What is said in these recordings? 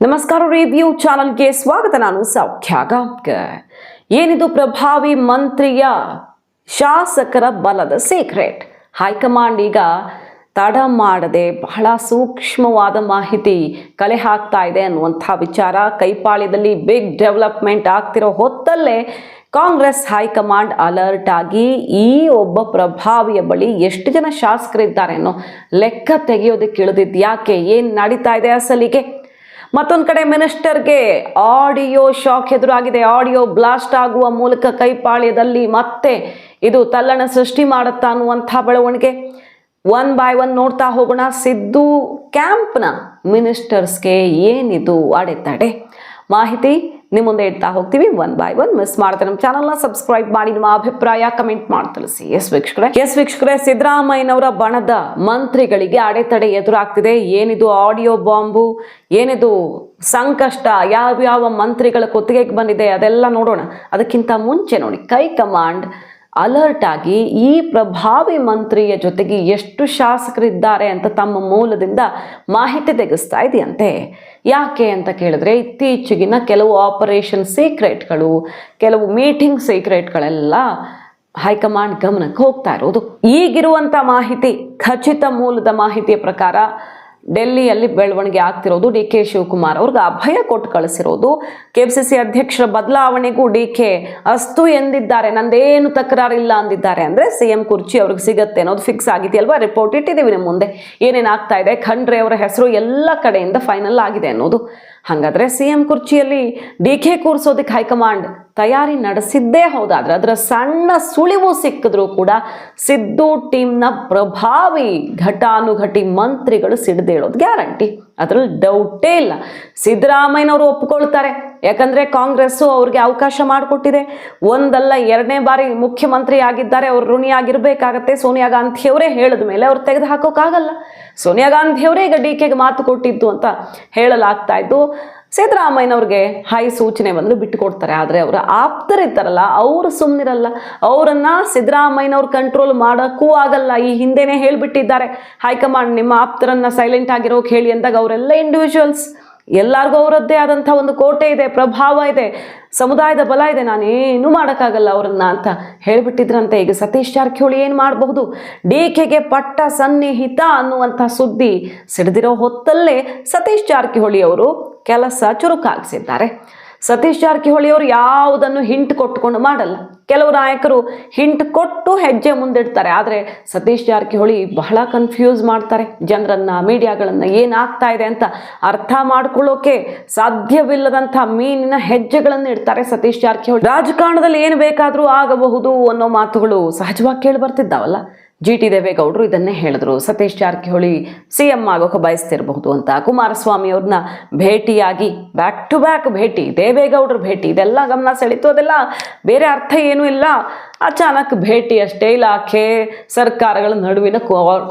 ನಮಸ್ಕಾರ ರಿವ್ಯೂ ಚಾನಲ್ಗೆ ಸ್ವಾಗತ, ನಾನು ಸೌಖ್ಯ ಗಾಂವ್ಕರ್ ಏನಿದು ಪ್ರಭಾವಿ ಮಂತ್ರಿಯ ಶಾಸಕರ ಬಲದ ಸೀಕ್ರೆಟ್ ಹೈಕಮಾಂಡ್ ಈಗ ತಡ ಮಾಡದೆ ಬಹಳ ಸೂಕ್ಷ್ಮವಾದ ಮಾಹಿತಿ ಕಲೆ ಹಾಕ್ತಾ ಇದೆ ಅನ್ನುವಂಥ ವಿಚಾರ. ಕೈಪಾಳ್ಯದಲ್ಲಿ ಬಿಗ್ ಡೆವಲಪ್ಮೆಂಟ್ ಆಗ್ತಿರೋ ಹೊತ್ತಲ್ಲೇ ಕಾಂಗ್ರೆಸ್ ಹೈಕಮಾಂಡ್ ಅಲರ್ಟ್ ಆಗಿ ಈ ಒಬ್ಬ ಪ್ರಭಾವಿಯ ಬಳಿ ಎಷ್ಟು ಜನ ಶಾಸಕರಿದ್ದಾರೆ ಅನ್ನೋ ಲೆಕ್ಕ ತೆಗೆಯೋದಕ್ಕೆ ಇಳಿದಿದ್ದು ಯಾಕೆ? ಏನು ನಡೀತಾ ಇದೆ ಅಸಲಿಗೆ? ಮತ್ತೊಂದು ಕಡೆ ಮಿನಿಸ್ಟರ್ಗೆ ಆಡಿಯೋ ಶಾಕ್ ಎದುರಾಗಿದೆ. ಆಡಿಯೋ ಬ್ಲಾಸ್ಟ್ ಆಗುವ ಮೂಲಕ ಕೈಪಾಳ್ಯದಲ್ಲಿ ಮತ್ತೆ ಇದು ತಲ್ಲಣ ಸೃಷ್ಟಿ ಮಾಡುತ್ತಾ ಅನ್ನುವಂಥ ಬೆಳವಣಿಗೆ. ಒನ್ ಬೈ ಒನ್ ನೋಡ್ತಾ ಹೋಗೋಣ. ಸಿದ್ದು, ಕ್ಯಾಂಪ್ನ ಮಿನಿಸ್ಟರ್ಸ್ಗೆ ಏನಿದು ಅಡೆತಡೆ? ಮಾಹಿತಿ ನಿಮ್ಮ ಮುಂದೆ ಇಡ್ತಾ ಹೋಗ್ತೀವಿ. ಒನ್ ಬೈ ಒನ್ ಮಿಸ್ ಮಾಡ್ತಾರೆ ನಮ್ಮ ಚಾನಲ್ನ ಸಬ್ಸ್ಕ್ರೈಬ್ ಮಾಡಿ, ನಿಮ್ಮ ಅಭಿಪ್ರಾಯ ಕಮೆಂಟ್ ಮಾಡಿ ತಿಳಿಸಿ. ಎಸ್ ವೀಕ್ಷಕರೇ. ಎಸ್ ವೀಕ್ಷಕರೇ, ಸಿದ್ದರಾಮಯ್ಯನವರ ಬಣದ ಮಂತ್ರಿಗಳಿಗೆ ಅಡೆತಡೆ ಎದುರಾಗ್ತಿದೆ. ಏನಿದು ಆಡಿಯೋ ಬಾಂಬು ಏನಿದು ಸಂಕಷ್ಟ? ಯಾವ್ಯಾವ ಮಂತ್ರಿಗಳ ಕೊತ್ತಿಗೆಗೆ ಬಂದಿದೆ? ಅದೆಲ್ಲ ನೋಡೋಣ. ಅದಕ್ಕಿಂತ ಮುಂಚೆ ನೋಡಿ, ಕೈ ಕಮಾಂಡ್ ಅಲರ್ಟ್ ಆಗಿ ಈ ಪ್ರಭಾವಿ ಮಂತ್ರಿಯ ಜೊತೆಗೆ ಎಷ್ಟು ಶಾಸಕರಿದ್ದಾರೆ ಅಂತ ತಮ್ಮ ಮೂಲದಿಂದ ಮಾಹಿತಿ ತೆಗೆಸ್ತಾ ಇದೆಯಂತೆ. ಯಾಕೆ ಅಂತ ಕೇಳಿದ್ರೆ ಇತ್ತೀಚೆಗಿನ ಕೆಲವು ಆಪರೇಷನ್ ಸೀಕ್ರೆಟ್ಗಳು ಕೆಲವು ಮೀಟಿಂಗ್ ಸೀಕ್ರೆಟ್ಗಳೆಲ್ಲ ಹೈಕಮಾಂಡ್ ಗಮನಕ್ಕೆ ಹೋಗ್ತಾ ಇರೋದು. ಈಗಿರುವಂಥ ಮಾಹಿತಿ, ಖಚಿತ ಮೂಲದ ಮಾಹಿತಿಯ ಪ್ರಕಾರ ಡೆಲ್ಲಿಯಲ್ಲಿ ಬೆಳವಣಿಗೆ ಆಗ್ತಿರೋದು ಡಿ ಕೆ ಶಿವಕುಮಾರ್. ಅವ್ರಿಗೆ ಅಭಯ ಕೊಟ್ಟು ಕಳಿಸಿರೋದು. ಕೆ ಪಿ ಸಿ ಸಿ ಅಧ್ಯಕ್ಷರ ಬದಲಾವಣೆಗೂ ಡಿ ಕೆ ಅಸ್ತು ಎಂದಿದ್ದಾರೆ. ನಂದೇನು ತಕರಾರಿಲ್ಲ ಅಂದಿದ್ದಾರೆ ಅಂದರೆ ಸಿ ಎಂ ಕುರ್ಚಿ ಅವ್ರಿಗೆ ಸಿಗತ್ತೆ ಅನ್ನೋದು ಫಿಕ್ಸ್ ಆಗಿದೆಯಲ್ವಾ? ರಿಪೋರ್ಟ್ ಇಟ್ಟಿದ್ದೀವಿ ನಿಮ್ಮ ಮುಂದೆ. ಏನೇನಾಗ್ತಾ ಇದೆ? ಖಂಡ್ರೆ ಅವರ ಹೆಸರು ಎಲ್ಲ ಕಡೆಯಿಂದ ಫೈನಲ್ ಆಗಿದೆ ಅನ್ನೋದು. ಹಾಗಾದ್ರೆ ಸಿ ಎಂ ಕುರ್ಚಿಯಲ್ಲಿ ಡಿ ಕೆ ಕೂರಿಸೋದಕ್ಕೆ ಹೈಕಮಾಂಡ್ ತಯಾರಿ ನಡೆಸಿದ್ದೇ ಹೌದಾದ್ರೆ ಅದರ ಸಣ್ಣ ಸುಳಿವು ಸಿಕ್ಕಿದ್ರೂ ಕೂಡ ಸಿದ್ದು ಟೀಮ್ನ ಪ್ರಭಾವಿ ಘಟಾನುಘಟಿ ಮಂತ್ರಿಗಳು ಸಿಡ್ದೇಳೋದು ಗ್ಯಾರಂಟಿ. ಅದ್ರಲ್ಲಿ ಡೌಟೇ ಇಲ್ಲ. ಸಿದ್ದರಾಮಯ್ಯನವರು ಒಪ್ಕೊಳ್ತಾರೆ. ಯಾಕಂದ್ರೆ ಕಾಂಗ್ರೆಸ್ಸು ಅವ್ರಿಗೆ ಅವಕಾಶ ಮಾಡಿಕೊಟ್ಟಿದೆ. ಒಂದಲ್ಲ ಎರಡನೇ ಬಾರಿ ಮುಖ್ಯಮಂತ್ರಿ ಆಗಿದ್ದಾರೆ, ಅವ್ರು ಋಣಿಯಾಗಿರ್ಬೇಕಾಗತ್ತೆ. ಸೋನಿಯಾ ಗಾಂಧಿಯವರೇ ಹೇಳಿದ ಮೇಲೆ ಅವ್ರು ತೆಗೆದು ಹಾಕೋಕ್ಕಾಗಲ್ಲ ಸೋನಿಯಾ ಗಾಂಧಿಯವರೇ ಈಗ ಡಿ ಕೆಗೆ ಮಾತು ಕೊಟ್ಟಿದ್ದು ಅಂತ ಹೇಳಲಾಗ್ತಾ ಇದ್ದು, ಸಿದ್ದರಾಮಯ್ಯನವ್ರಿಗೆ ಹೈ ಸೂಚನೆ ಬಂದು ಬಿಟ್ಟುಕೊಡ್ತಾರೆ. ಆದರೆ ಅವರ ಆಪ್ತರಿದ್ದಾರಲ್ಲ ಅವರು ಸುಮ್ಮನಿರಲ್ಲ ಅವರನ್ನು ಸಿದ್ದರಾಮಯ್ಯನವ್ರು ಕಂಟ್ರೋಲ್ ಮಾಡೋಕ್ಕೂ ಆಗಲ್ಲ. ಈ ಹಿಂದೆನೇ ಹೇಳಿಬಿಟ್ಟಿದ್ದಾರೆ. ಹೈಕಮಾಂಡ್ ನಿಮ್ಮ ಆಪ್ತರನ್ನ ಸೈಲೆಂಟ್ ಆಗಿರೋಕೆ ಹೇಳಿ ಅಂದಾಗ ಅವರೆಲ್ಲ ಇಂಡಿವಿಜುವಲ್ಸ್ ಎಲ್ಲರಿಗೂ ಅವರದ್ದೇ ಆದಂಥ ಒಂದು ಕೋಟೆ ಇದೆ, ಪ್ರಭಾವ ಇದೆ, ಸಮುದಾಯದ ಬಲ ಇದೆ, ನಾನೇನು ಮಾಡೋಕ್ಕಾಗಲ್ಲ ಅವರನ್ನ ಅಂತ ಹೇಳಿಬಿಟ್ಟಿದ್ರಂತೆ. ಈಗ ಸತೀಶ್ ಜಾರಕಿಹೊಳಿ ಏನು ಮಾಡಬಹುದು? ಡಿ ಕೆಗೆ ಪಟ್ಟ ಸನ್ನಿಹಿತ ಅನ್ನುವಂಥ ಸುದ್ದಿ ಸಿಡಿದಿರೋ ಹೊತ್ತಲ್ಲೇ ಸತೀಶ್ ಜಾರಕಿಹೊಳಿ ಅವರು ಕೆಲಸ ಚುರುಕಾಗಿಸಿದ್ದಾರೆ. ಸತೀಶ್ ಜಾರಕಿಹೊಳಿ ಅವರು ಯಾವುದನ್ನು ಹಿಂಟ್ ಕೊಟ್ಕೊಂಡು ಮಾಡಲ್ಲ. ಕೆಲವು ನಾಯಕರು ಹಿಂಟ್ ಕೊಟ್ಟು ಹೆಜ್ಜೆ ಮುಂದಿಡ್ತಾರೆ. ಆದರೆ ಸತೀಶ್ ಜಾರಕಿಹೊಳಿ ಬಹಳ ಕನ್ಫ್ಯೂಸ್ ಮಾಡ್ತಾರೆ. ಜನರನ್ನು ಮೀಡಿಯಾಗಳನ್ನು ಏನಾಗ್ತಾ ಇದೆ ಅಂತ ಅರ್ಥ ಮಾಡ್ಕೊಳ್ಳೋಕೆ ಸಾಧ್ಯವಿಲ್ಲದಂಥ ಮೀನಿನ ಹೆಜ್ಜೆಗಳನ್ನು ಇಡ್ತಾರೆ ಸತೀಶ್ ಜಾರಕಿಹೊಳಿ. ರಾಜಕಾರಣದಲ್ಲಿ ಏನು ಬೇಕಾದರೂ ಆಗಬಹುದು ಅನ್ನೋ ಮಾತುಗಳು ಸಹಜವಾಗಿ ಕೇಳಿ ಬರ್ತಿದ್ದಾವಲ್ಲ. ಜಿ ಟಿ ದೇವೇಗೌಡರು ಇದನ್ನೇ ಹೇಳಿದ್ರು. ಸತೀಶ್ ಜಾರಕಿಹೊಳಿ ಸಿ ಎಂ ಆಗೋಕೆ ಬಯಸ್ತಿರಬಹುದು ಅಂತ. ಕುಮಾರಸ್ವಾಮಿ ಅವ್ರನ್ನ ಭೇಟಿಯಾಗಿ ಬ್ಯಾಕ್ ಟು ಬ್ಯಾಕ್ ಭೇಟಿ, ದೇವೇಗೌಡರ ಭೇಟಿ, ಇದೆಲ್ಲ ಗಮನ ಸೆಳೀತು. ಅದೆಲ್ಲ ಬೇರೆ ಅರ್ಥ ಏನೂ ಇಲ್ಲ. ಅಚಾನಕ್ ಭೇಟಿ ಅಷ್ಟೇ. ಇಲಾಖೆ ಸರ್ಕಾರಗಳ ನಡುವಿನ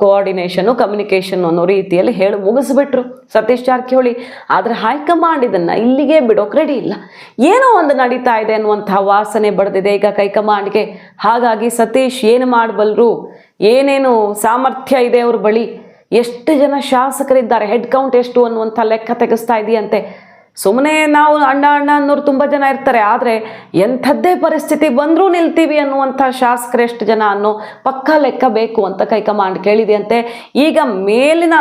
ಕೋಆರ್ಡಿನೇಷನು ಕಮ್ಯುನಿಕೇಷನ್ ಅನ್ನೋ ರೀತಿಯಲ್ಲಿ ಹೇಳಿ ಮುಗಿಸ್ಬಿಟ್ರು ಸತೀಶ್ ಜಾರಕಿಹೊಳಿ. ಆದರೆ ಹೈಕಮಾಂಡ್ ಇದನ್ನು ಇಲ್ಲಿಗೆ ಬಿಡೋಕೆ ರೆಡಿ ಇಲ್ಲ. ಏನೋ ಒಂದು ನಡೀತಾ ಇದೆ ಅನ್ನುವಂಥ ವಾಸನೆ ಬಡ್ದಿದೆ. ಈಗ ಕೈಕಮಾಂಡ್ಗೆ ಹಾಗಾಗಿ ಸತೀಶ್ ಏನು ಮಾಡಬಲ್ಲರು ಏನೇನು ಸಾಮರ್ಥ್ಯ ಇದೆ ಅವ್ರ ಬಳಿ? ಎಷ್ಟು ಜನ ಶಾಸಕರಿದ್ದಾರೆ? ಹೆಡ್ ಕೌಂಟ್ ಎಷ್ಟು ಅನ್ನುವಂಥ ಲೆಕ್ಕ ತೆಗೆಸ್ತಾ ಇದೆಯಂತೆ. ಸುಮ್ಮನೆ ನಾವು ಅಣ್ಣ ಅಣ್ಣ ಅನ್ನೋರು ತುಂಬ ಜನ ಇರ್ತಾರೆ. ಆದರೆ ಎಂಥದ್ದೇ ಪರಿಸ್ಥಿತಿ ಬಂದರೂ ನಿಲ್ತೀವಿ ಅನ್ನುವಂಥ ಶಾಸಕರು ಎಷ್ಟು ಜನ ಅನ್ನೋ ಪಕ್ಕ ಲೆಕ್ಕ ಬೇಕು ಅಂತ ಕೈಕಮಾಂಡ್ ಕೇಳಿದೆಯಂತೆ. ಈಗ ಮೇಲಿನ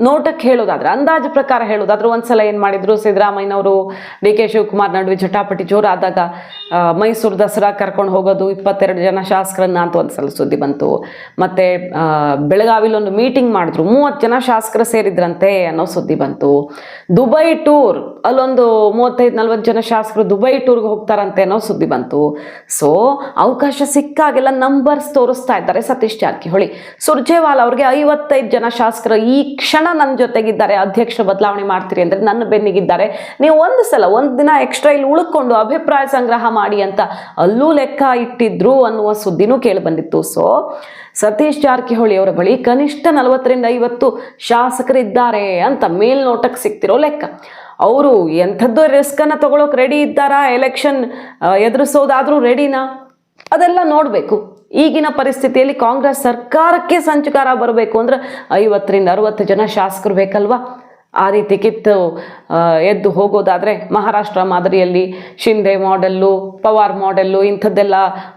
ನೋಟಕ್ಕೆ ಹೇಳೋದಾದ್ರೆ, ಅಂದಾಜು ಪ್ರಕಾರ ಹೇಳೋದಾದ್ರೆ ಒಂದ್ಸಲ ಏನು ಮಾಡಿದ್ರು, ಸಿದ್ದರಾಮಯ್ಯನವರು, ಡಿ ಕೆ ಶಿವಕುಮಾರ್ ನಡುವೆ ಜಟಾಪಟಿ ಜೋರಾದಾಗ ಮೈಸೂರು ದಸರಾ ಕರ್ಕೊಂಡು ಹೋಗೋದು, ಇಪ್ಪತ್ತೆರಡು ಜನ ಶಾಸಕರನ್ನ ಅಂತ ಒಂದ್ಸಲ ಸುದ್ದಿ ಬಂತು. ಮತ್ತು ಬೆಳಗಾವಿಲಿ ಒಂದು ಮೀಟಿಂಗ್ ಮಾಡಿದ್ರು, ಮೂವತ್ತು ಜನ ಶಾಸಕರು ಸೇರಿದ್ರಂತೆ ಅನ್ನೋ ಸುದ್ದಿ ಬಂತು. ದುಬೈ ಟೂರ್, ಅಲ್ಲೊಂದು ಮೂವತ್ತೈದು, ನಲ್ವತ್ತು ಜನ ಶಾಸಕರು ದುಬೈ ಟೂರ್ಗೆ ಹೋಗ್ತಾರಂತೆ ಅನ್ನೋ ಸುದ್ದಿ ಬಂತು. ಸೊ, ಅವಕಾಶ ಸಿಕ್ಕಾಗೆಲ್ಲ ನಂಬರ್ಸ್ ತೋರಿಸ್ತಾ ಇದ್ದಾರೆ ಸತೀಶ್ ಜಾರಕಿಹೊಳಿ. ಸುರ್ಜೇವಾಲ ಅವ್ರಿಗೆ ಐವತ್ತೈದು ಜನ ಶಾಸಕರು ಈ ಕ್ಷಣ ನನ್ನ ಜೊತೆಗಿದ್ದಾರೆ, ಅಧ್ಯಕ್ಷ ಬದಲಾವಣೆ ಮಾಡ್ತೀರಿ ಅಂದರೆ ನನ್ನ ಬೆನ್ನಿಗಿದ್ದಾರೆ. ನೀವು ಒಂದು ಸಲ, ಒಂದು ದಿನ ಎಕ್ಸ್ಟ್ರಾ ಇಲ್ಲಿ ಉಳ್ಕೊಂಡು ಅಭಿಪ್ರಾಯ ಸಂಗ್ರಹ ಮಾಡಿ ಅಂತ ಅಲ್ಲೂ ಲೆಕ್ಕ ಇಟ್ಟಿದ್ರು ಅನ್ನುವ ಸುದ್ದಿನೂ ಕೇಳಿ ಬಂದಿತ್ತು. ಸೊ ಸತೀಶ್ ಜಾರಕಿಹೊಳಿ ಅವರ ಬಳಿ ಕನಿಷ್ಠ ನಲವತ್ತರಿಂದ ಐವತ್ತು ಶಾಸಕರಿದ್ದಾರೆ ಅಂತ ಮೇಲ್ನೋಟಕ್ಕೆ ಸಿಗ್ತಿರೋ ಲೆಕ್ಕ. ಅವರು ಎಂಥದ್ದು ರಿಸ್ಕನ್ನು ತಗೊಳೋಕೆ ರೆಡಿ ಇದ್ದಾರಾ? ಎಲೆಕ್ಷನ್ ಎದುರಿಸೋದಾದರೂ ರೆಡಿನಾ ಅದೆಲ್ಲ ನೋಡಬೇಕು. ಈಗಿನ ಪರಿಸ್ಥಿತಿಯಲ್ಲಿ ಕಾಂಗ್ರೆಸ್ ಸರ್ಕಾರಕ್ಕೆ ಸಂಚುಕಾರ ಬರಬೇಕು ಅಂದ್ರೆ ಐವತ್ತರಿಂದ ಅರವತ್ತು ಜನ ಶಾಸಕರು ಬೇಕಲ್ವಾ? ಆ ರೀತಿ ಕಿತ್ತು ಎದ್ದು ಹೋಗೋದಾದರೆ ಮಹಾರಾಷ್ಟ್ರ ಮಾದರಿಯಲ್ಲಿ ಶಿಂದೆ ಮಾಡೆಲ್ಲು ಪವಾರ್ ಮಾಡೆಲ್ಲು ಇಂಥದ್ದೆಲ್ಲ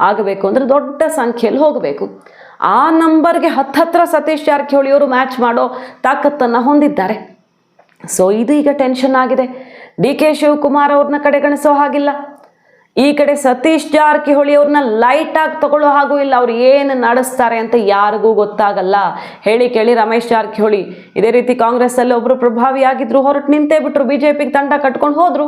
ಆಗಬೇಕು ಅಂದರೆ ದೊಡ್ಡ ಸಂಖ್ಯೆಯಲ್ಲಿ ಹೋಗಬೇಕು. ಆ ನಂಬರ್ಗೆ ಹತ್ತತ್ರ ಸತೀಶ್ ಜಾರಕಿಹೊಳಿ ಅವರು ಮ್ಯಾಚ್ ಮಾಡೋ ತಾಕತ್ತನ್ನು ಹೊಂದಿದ್ದಾರೆ. ಸೊ ಇದು ಈಗ ಟೆನ್ಷನ್ ಆಗಿದೆ. ಡಿ ಕೆ ಶಿವಕುಮಾರ್ ಅವ್ರನ್ನ ಕಡೆಗಣಿಸೋ ಹಾಗಿಲ್ಲ. ಈ ಕಡೆ ಸತೀಶ್ ಜಾರಕಿಹೊಳಿ ಅವ್ರನ್ನ ಲೈಟ್ ಆಗಿ ತಗೊಳ್ಳೋ ಹಾಗೂ ಇಲ್ಲ. ಅವ್ರು ಏನು ನಡೆಸ್ತಾರೆ ಅಂತ ಯಾರಿಗೂ ಗೊತ್ತಾಗಲ್ಲ. ಹೇಳಿ ಕೇಳಿ ರಮೇಶ್ ಜಾರಕಿಹೊಳಿ. ಇದೇ ರೀತಿ ಕಾಂಗ್ರೆಸ್ ಅಲ್ಲಿ ಒಬ್ರು ಪ್ರಭಾವಿ ಆಗಿದ್ರು ಹೊರಟು ನಿಂತೇ ಬಿಟ್ರು. ಬಿಜೆಪಿಗೆ ತಂಡ ಕಟ್ಕೊಂಡು ಹೋದ್ರು.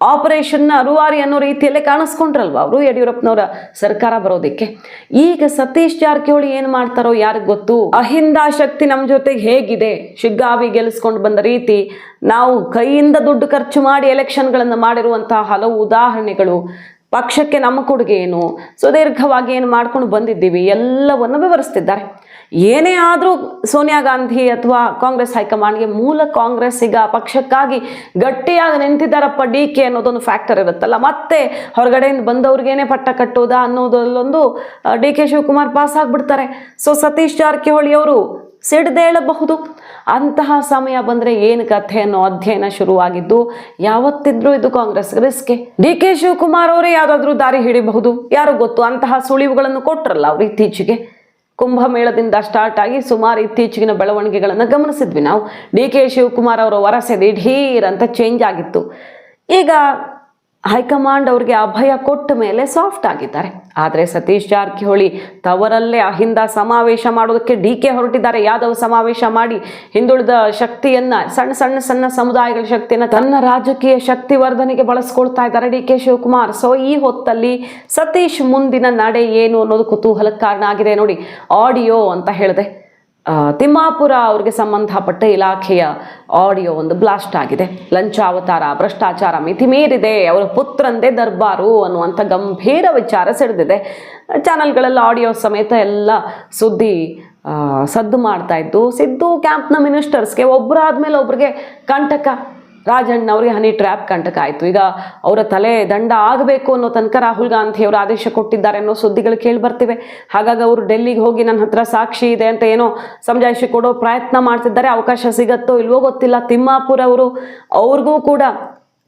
ಆಪರೇಷನ್ನ ಅರುವಾರಿ ಅನ್ನೋ ರೀತಿಯಲ್ಲೇ ಕಾಣಿಸ್ಕೊಂಡ್ರಲ್ವ ಅವರು? ಯಡಿಯೂರಪ್ಪನವರ ಸರ್ಕಾರ ಬರೋದಕ್ಕೆ. ಈಗ ಸತೀಶ್ ಜಾರಕಿಹೊಳಿ ಏನು ಮಾಡ್ತಾರೋ ಯಾರಿಗೆ ಗೊತ್ತು? ಅಹಿಂದ ಶಕ್ತಿ ನಮ್ಮ ಜೊತೆಗೆ ಹೇಗಿದೆ? ಶಿಗ್ಗಾವಿ ಗೆಲ್ಲಿಸ್ಕೊಂಡು ಬಂದ ರೀತಿ ನಾವು ಕೈಯಿಂದ ದುಡ್ಡು ಖರ್ಚು ಮಾಡಿ ಎಲೆಕ್ಷನ್ಗಳನ್ನು ಮಾಡಿರುವಂತಹ ಹಲವು ಉದಾಹರಣೆಗಳು ಪಕ್ಷಕ್ಕೆ ನಮ್ಮ ಕೊಡುಗೆ ಏನು? ಸುದೀರ್ಘವಾಗಿ ಏನು ಮಾಡ್ಕೊಂಡು ಬಂದಿದ್ದೀವಿ? ಎಲ್ಲವನ್ನು ವಿವರಿಸ್ತಿದ್ದಾರೆ. ಏನೇ ಆದರೂ ಸೋನಿಯಾ ಗಾಂಧಿ ಅಥವಾ ಕಾಂಗ್ರೆಸ್ ಹೈಕಮಾಂಡ್ಗೆ ಮೂಲ ಕಾಂಗ್ರೆಸ್ಸಿಗ ಪಕ್ಷಕ್ಕಾಗಿ ಗಟ್ಟಿಯಾಗಿ ನಿಂತಿದ್ದಾರಪ್ಪ ಡಿ ಕೆ ಅನ್ನೋದೊಂದು ಫ್ಯಾಕ್ಟರ್ ಇರುತ್ತಲ್ಲ. ಮತ್ತೆ ಹೊರಗಡೆಯಿಂದ ಬಂದವ್ರಿಗೇನೆ ಪಟ್ಟ ಕಟ್ಟೋದಾ ಅನ್ನೋದಲ್ಲೊಂದು ಡಿ ಕೆ ಶಿವಕುಮಾರ್ ಪಾಸ್ ಆಗಿಬಿಡ್ತಾರೆ. ಸೊ ಸತೀಶ್ ಜಾರಕಿಹೊಳಿ ಅವರು ಸಿಡ್ದೇಳಬಹುದು ಅಂತಹ ಸಮಯ ಬಂದರೆ ಏನು ಕಥೆ ಅನ್ನೋ ಅಧ್ಯಯನ ಶುರುವಾಗಿದ್ದು, ಯಾವತ್ತಿದ್ರೂ ಇದು ಕಾಂಗ್ರೆಸ್ ರಿಸ್ಕೆ ಡಿ ಕೆ ಶಿವಕುಮಾರ್ ಅವರೇ ಯಾವುದಾದ್ರೂ ದಾರಿ ಹಿಡಿಬಹುದು? ಯಾರು ಗೊತ್ತು? ಅಂತಹ ಸುಳಿವುಗಳನ್ನು ಕೊಟ್ಟರಲ್ಲ ಅವ್ರು ಇತ್ತೀಚೆಗೆ. ಕುಂಭಮೇಳದಿಂದ ಸ್ಟಾರ್ಟ್ ಆಗಿ ಸುಮಾರು ಇತ್ತೀಚೆಗಿನ ಬೆಳವಣಿಗೆಗಳನ್ನು ಗಮನಿಸಿದ್ವಿ ನಾವು. ಡಿ ಕೆ ಶಿವಕುಮಾರ್ ಅವರ ವರಸೆ ದಿಢೀರ್ ಅಂತ ಚೇಂಜ್ ಆಗಿತ್ತು. ಈಗ ಹೈಕಮಾಂಡ್ ಅವ್ರಿಗೆ ಅಭಯ ಕೊಟ್ಟ ಮೇಲೆ ಸಾಫ್ಟ್ ಆಗಿದ್ದಾರೆ. ಆದರೆ ಸತೀಶ್ ಜಾರಕಿಹೊಳಿ ತವರಲ್ಲೇ ಅಹಿಂದ ಸಮಾವೇಶ ಮಾಡೋದಕ್ಕೆ ಡಿ ಕೆ ಹೊರಟಿದ್ದಾರೆ. ಯಾದವ್ ಸಮಾವೇಶ ಮಾಡಿ ಹಿಂದುಳಿದ ಶಕ್ತಿಯನ್ನ, ಸಣ್ಣ ಸಣ್ಣ ಸಣ್ಣ ಸಮುದಾಯಗಳ ಶಕ್ತಿಯನ್ನ ತನ್ನ ರಾಜಕೀಯ ಶಕ್ತಿ ವರ್ಧನೆಗೆ ಬಳಸ್ಕೊಳ್ತಾ ಇದ್ದಾರೆ ಡಿ ಕೆ ಶಿವಕುಮಾರ್. ಸೊ ಈ ಹೊತ್ತಲ್ಲಿ ಸತೀಶ್ ಮುಂದಿನ ನಡೆ ಏನು ಅನ್ನೋದು ಕುತೂಹಲಕ್ಕೆ ಕಾರಣ ಆಗಿದೆ ನೋಡಿ. ಆಡಿಯೋ ಅಂತ ಹೇಳಿದೆ. ತಿಮ್ಮಾಪುರ ಅವ್ರಿಗೆ ಸಂಬಂಧಪಟ್ಟ ಇಲಾಖೆಯ ಆಡಿಯೋ ಒಂದು ಬ್ಲಾಸ್ಟ್ ಆಗಿದೆ. ಲಂಚಾವತಾರ, ಭ್ರಷ್ಟಾಚಾರ ಮಿತಿ ಮೀರಿದೆ, ಅವರ ಪುತ್ರಂದೇ ದರ್ಬಾರು ಅನ್ನುವಂಥ ಗಂಭೀರ ವಿಚಾರ ಸೆಳೆದಿದೆ. ಚಾನಲ್ಗಳೆಲ್ಲ ಆಡಿಯೋ ಸಮೇತ ಎಲ್ಲ ಸುದ್ದಿ ಸದ್ದು ಮಾಡ್ತಾ ಇದ್ದು, ಸಿದ್ದು ಕ್ಯಾಂಪ್ನ ಮಿನಿಸ್ಟರ್ಸ್ಗೆ ಒಬ್ಬರಾದ್ಮೇಲೆ ಒಬ್ರಿಗೆ ಕಂಟಕ ರಾಜಣ್ಣ ಅವರಿಗೆ ಹನಿ ಟ್ರ್ಯಾಪ್ ಕಂಟಕ ಆಯಿತು ಈಗ ಅವರ ತಲೆ ದಂಡ ಆಗಬೇಕು ಅನ್ನೋ ತನಕ ರಾಹುಲ್ ಗಾಂಧಿ ಅವರು ಆದೇಶ ಕೊಟ್ಟಿದ್ದಾರೆ ಅನ್ನೋ ಸುದ್ದಿಗಳು ಕೇಳಿ ಬರ್ತಿವೆ. ಹಾಗಾಗಿ ಅವರು ಡೆಲ್ಲಿಗೆ ಹೋಗಿ ನನ್ನ ಹತ್ರ ಸಾಕ್ಷಿ ಇದೆ ಅಂತ ಏನೋ ಸಮಜಾಯಿಸಿ ಕೊಡೋ ಪ್ರಯತ್ನ ಮಾಡ್ತಿದ್ದಾರೆ. ಅವಕಾಶ ಸಿಗತ್ತೋ ಇಲ್ವೋ ಗೊತ್ತಿಲ್ಲ. ತಿಮ್ಮಾಪುರ ಅವರು ಅವ್ರಿಗೂ ಕೂಡ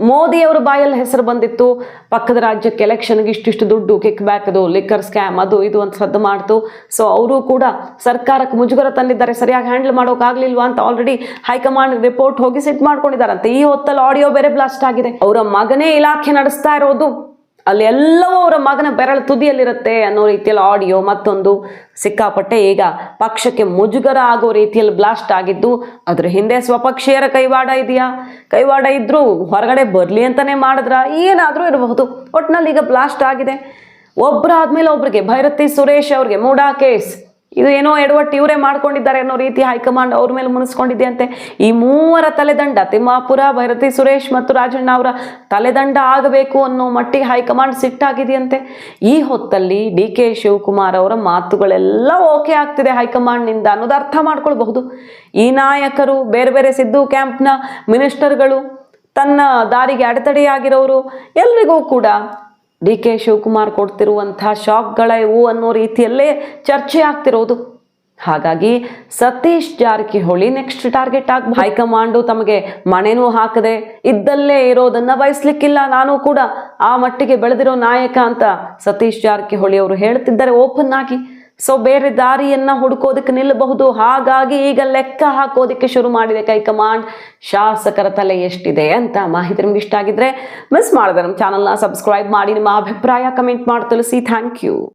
ಮೋದಿ ಅವರ ಬಾಯಲ್ಲಿ ಹೆಸರು ಬಂದಿತ್ತು. ಪಕ್ಕದ ರಾಜ್ಯಕ್ಕೆ ಎಲೆಕ್ಷನ್ಗೆ ಇಷ್ಟಿಷ್ಟು ದುಡ್ಡು ಕಿಕ್ ಬ್ಯಾಕ್ ಅದು ಲಿಕ್ಕರ್ ಸ್ಕ್ಯಾಮ್ ಅದು, ಇದು ಅಂತ ಸದ್ದು ಮಾಡ್ತು. ಸೊ ಅವರು ಕೂಡ ಸರ್ಕಾರಕ್ಕೆ ಮುಜುಗರ ತಂದಿದ್ದಾರೆ. ಸರಿಯಾಗಿ ಹ್ಯಾಂಡಲ್ ಮಾಡೋಕ್ಕಾಗಲಿಲ್ವಾ ಅಂತ ಆಲ್ರೆಡಿ ಹೈಕಮಾಂಡ್ ರಿಪೋರ್ಟ್ ಹೋಗಿ ಸೆಟ್ ಮಾಡ್ಕೊಂಡಿದ್ದಾರಂತೆ. ಈ ಹೊತ್ತಲ್ಲಿ ಆಡಿಯೋ ಬೇರೆ ಬ್ಲಾಸ್ಟ್ ಆಗಿದೆ. ಅವರ ಮಗನೇ ಇಲಾಖೆ ನಡೆಸ್ತಾ ಇರೋದು ಅಲ್ಲಿ ಎಲ್ಲವೂ ಅವರ ಮಗನ ಬೆರಳ ತುದಿಯಲ್ಲಿರುತ್ತೆ ಅನ್ನೋ ರೀತಿಯಲ್ಲಿ ಆಡಿಯೋ ಮತ್ತೊಂದು ಸಿಕ್ಕಾಪಟ್ಟೆ ಈಗ ಪಕ್ಷಕ್ಕೆ ಮುಜುಗರ ಆಗೋ ರೀತಿಯಲ್ಲಿ ಬ್ಲಾಸ್ಟ್ ಆಗಿದ್ದು, ಅದ್ರ ಹಿಂದೆ ಸ್ವಪಕ್ಷೀಯರ ಕೈವಾಡ ಇದೆಯಾ? ಕೈವಾಡ ಇದ್ರೂ ಹೊರಗಡೆ ಬರಲಿ ಅಂತಾನೆ ಮಾಡಿದ್ರ? ಏನಾದರೂ ಇರಬಹುದು. ಒಟ್ನಲ್ಲಿ ಈಗ ಬ್ಲಾಸ್ಟ್ ಆಗಿದೆ. ಒಬ್ಬರಾದ್ಮೇಲೆ ಒಬ್ರಿಗೆ ಭೈರತಿ ಸುರೇಶ್ ಅವ್ರಿಗೆ ಮೂಡಾ ಕೇಸ್ ಇದು ಏನೋ ಎಡವಟ್ಟು, ಇವರೇ ಮಾಡ್ಕೊಂಡಿದ್ದಾರೆ ಅನ್ನೋ ರೀತಿ ಹೈಕಮಾಂಡ್ ಅವ್ರ ಮೇಲೆ ಮುನಿಸ್ಕೊಂಡಿದೆಯಂತೆ ಈ ಮೂವರ ತಲೆದಂಡ, ತಿಮ್ಮಾಪುರ, ಭೈರತಿ, ಸುರೇಶ್ ಮತ್ತು ರಾಜಣ್ಣ ಅವರ ತಲೆದಂಡ ಆಗಬೇಕು ಅನ್ನೋ ಮಟ್ಟಿಗೆ ಹೈಕಮಾಂಡ್ ಸಿಟ್ಟಾಗಿದೆಯಂತೆ ಈ ಹೊತ್ತಲ್ಲಿ ಡಿ ಕೆ ಶಿವಕುಮಾರ್ ಅವರ ಮಾತುಗಳೆಲ್ಲ ಓಕೆ ಆಗ್ತಿದೆ ಹೈಕಮಾಂಡ್ನಿಂದ ಅನ್ನೋದು ಅರ್ಥ ಮಾಡ್ಕೊಳ್ಬಹುದು. ಈ ನಾಯಕರು, ಬೇರೆ ಬೇರೆ ಸಿದ್ದು ಕ್ಯಾಂಪ್ನ ಮಿನಿಸ್ಟರ್ಗಳು, ತನ್ನ ದಾರಿಗೆ ಅಡೆತಡೆಯಾಗಿರೋರು, ಎಲ್ರಿಗೂ ಕೂಡ ಡಿ ಕೆ ಶಿವಕುಮಾರ್ ಕೊಡ್ತಿರುವಂಥ ಶಾಕ್ಗಳ ಇವು ಅನ್ನೋ ರೀತಿಯಲ್ಲೇ ಚರ್ಚೆ ಆಗ್ತಿರೋದು. ಹಾಗಾಗಿ ಸತೀಶ್ ಜಾರಕಿಹೊಳಿ ನೆಕ್ಸ್ಟ್ ಟಾರ್ಗೆಟ್ ಆಗ ಹೈಕಮಾಂಡು ತಮಗೆ ಮಣೆನೂ ಹಾಕದೆ ಇದ್ದಲ್ಲೇ ಇರೋದನ್ನ ಬಯಸ್ಲಿಕ್ಕಿಲ್ಲ. ನಾನು ಕೂಡ ಆ ಮಟ್ಟಿಗೆ ಬೆಳೆದಿರೋ ನಾಯಕ ಅಂತ ಸತೀಶ್ ಜಾರಕಿಹೊಳಿ ಅವರು ಹೇಳ್ತಿದ್ದಾರೆ ಓಪನ್ ಆಗಿ. ಸೊ ಬೇರೆ ದಾರಿಯನ್ನ ಹುಡುಕೋದಕ್ಕೆ ನಿಲ್ಲಬಹುದು. ಹಾಗಾಗಿ ಈಗ ಲೆಕ್ಕ ಹಾಕೋದಕ್ಕೆ ಶುರು ಮಾಡಿದೆ ಹೈಕಮಾಂಡ್, ಶಾಸಕರ ತಲೆ ಎಷ್ಟಿದೆ ಅಂತ ಮಾಹಿತಿ ನಿಮ್ಗೆ ಇಷ್ಟ ಆಗಿದ್ರೆ ಮಿಸ್ ಮಾಡಿದೆ ನಮ್ಮ ಚಾನಲ್ನ ಸಬ್ಸ್ಕ್ರೈಬ್ ಮಾಡಿ, ನಿಮ್ಮ ಅಭಿಪ್ರಾಯ ಕಮೆಂಟ್ ಮಾಡಿ, ತಿಳಿಸಿ. Thank you